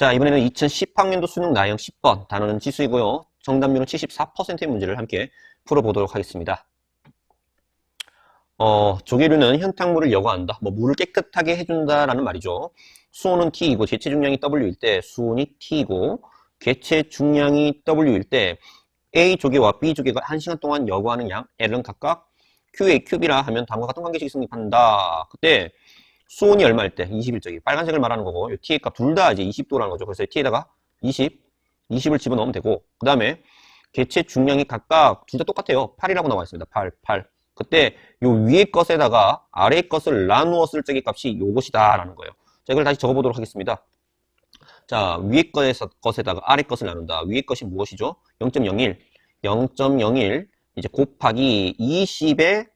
자, 이번에는 2010학년도 수능 나형 10번 단어는 지수이고요. 정답률은 74%의 문제를 함께 풀어보도록 하겠습니다. 어, 조개류는 현탕물을 여과한다. 뭐 물을 깨끗하게 해준다라는 말이죠. 수온은 T이고 개체 중량이 W일 때 수온이 T이고 개체 중량이 W일 때 A 조개와 B 조개가 1시간 동안 여과하는 양 L은 각각 QA, QB라 하면 다음과 같은 관계식이 성립한다. 그때 수온이 얼마일 때? 21적이. 빨간색을 말하는 거고, 이 T의 값 둘 다 이제 20도라는 거죠. 그래서 T에다가 20, 20을 집어넣으면 되고, 그 다음에 개체 중량이 각각 둘 다 똑같아요. 8이라고 나와 있습니다. 8, 8. 그때 요 위의 것에다가 아래의 것을 나누었을 적의 값이 요것이다. 라는 거예요. 자, 이걸 다시 적어보도록 하겠습니다. 자, 위의 것에서, 것에다가 아래 것을 나눈다. 위의 것이 무엇이죠? 0.01. 0.01. 이제 곱하기 20에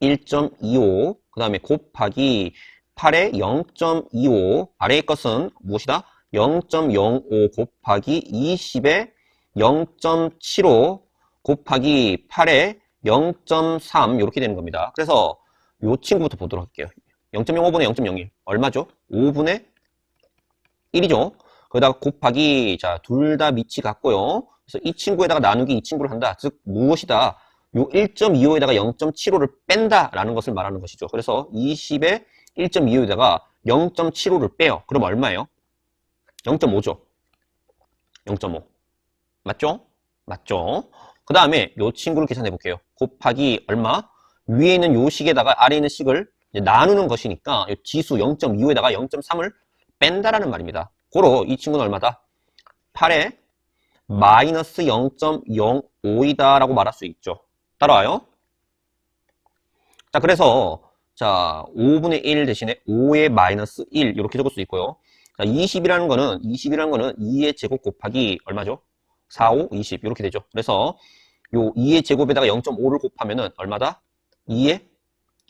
1.25. 그 다음에 곱하기 8에 0.25. 아래의 것은 무엇이다? 0.05 곱하기 20에 0.75 곱하기 8에 0.3 이렇게 되는 겁니다. 그래서 이 친구부터 보도록 할게요. 0.05분의 0.01 얼마죠? 5분의 1이죠. 거기다가 곱하기 자 둘 다 밑이 같고요. 그래서 이 친구에다가 나누기 이 친구를 한다. 즉 무엇이다? 요 1.25에다가 0.75를 뺀다라는 것을 말하는 것이죠. 그래서 20에 1.25에다가 0.75를 빼요. 그럼 얼마예요? 0.5죠. 0.5. 맞죠? 맞죠? 그 다음에 요 친구를 계산해 볼게요. 곱하기 얼마? 위에 있는 요 식에다가 아래 있는 식을 나누는 것이니까 요 지수 0.25에다가 0.3을 뺀다라는 말입니다. 고로 이 친구는 얼마다? 8에 마이너스 0.05이다 라고 말할 수 있죠. 따라와요? 자, 그래서 자 5분의 1 대신에 5의 마이너스 1 이렇게 적을 수 있고요. 자, 20이라는 거는 20이라는 거는 2의 제곱 곱하기 얼마죠? 4, 5, 20 이렇게 되죠. 그래서 요 2의 제곱에다가 0.5를 곱하면은 얼마다? 2의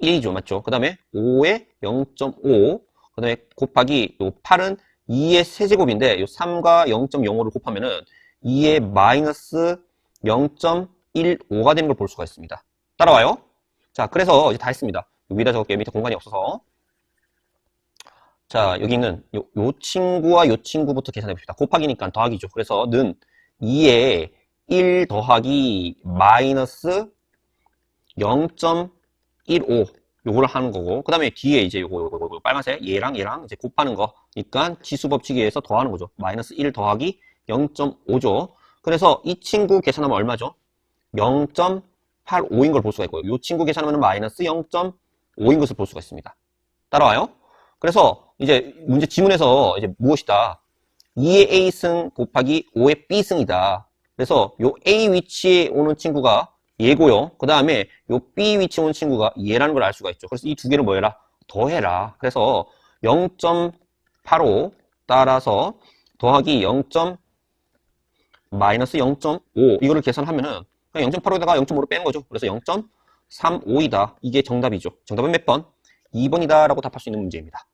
1이죠. 맞죠? 그 다음에 5의 0.5, 그 다음에 곱하기 요 8은 2의 세제곱인데 요 3과 0.05를 곱하면은 2의 마이너스 0.15가 되는 걸 볼 수가 있습니다. 따라와요? 자, 그래서 이제 다 했습니다. 위에다 적을게요. 밑에 공간이 없어서. 자, 여기 있는 요, 요 친구와 요 친구부터 계산해 봅시다. 곱하기니까 더하기죠. 그래서 는 2에 1 더하기 마이너스 0.15 요거를 하는 거고 그 다음에 뒤에 이제 요거, 요거 요거 빨간색 얘랑 얘랑 이제 곱하는 거니까 지수 법칙에 의해서 더하는 거죠 마이너스 1 더하기 0.5죠 그래서 이 친구 계산하면 얼마죠 0.85인 걸 볼 수가 있고요 이 친구 계산하면 마이너스 0.5인 것을 볼 수가 있습니다 따라와요 그래서 이제 문제 지문에서 이제 무엇이다 2의 A승 곱하기 5의 B승이다 그래서 요 A 위치에 오는 친구가 얘고요. 그 다음에 요 B 위치에 오는 친구가 얘라는 걸 알 수가 있죠. 그래서 이 두 개를 뭐 해라? 더해라. 그래서 0.85 따라서 더하기 0. 마이너스 0.5 이거를 계산하면은 그냥 0.85에다가 0.5를 빼는 거죠. 그래서 0.35이다. 이게 정답이죠. 정답은 몇 번? 2번이다 라고 답할 수 있는 문제입니다.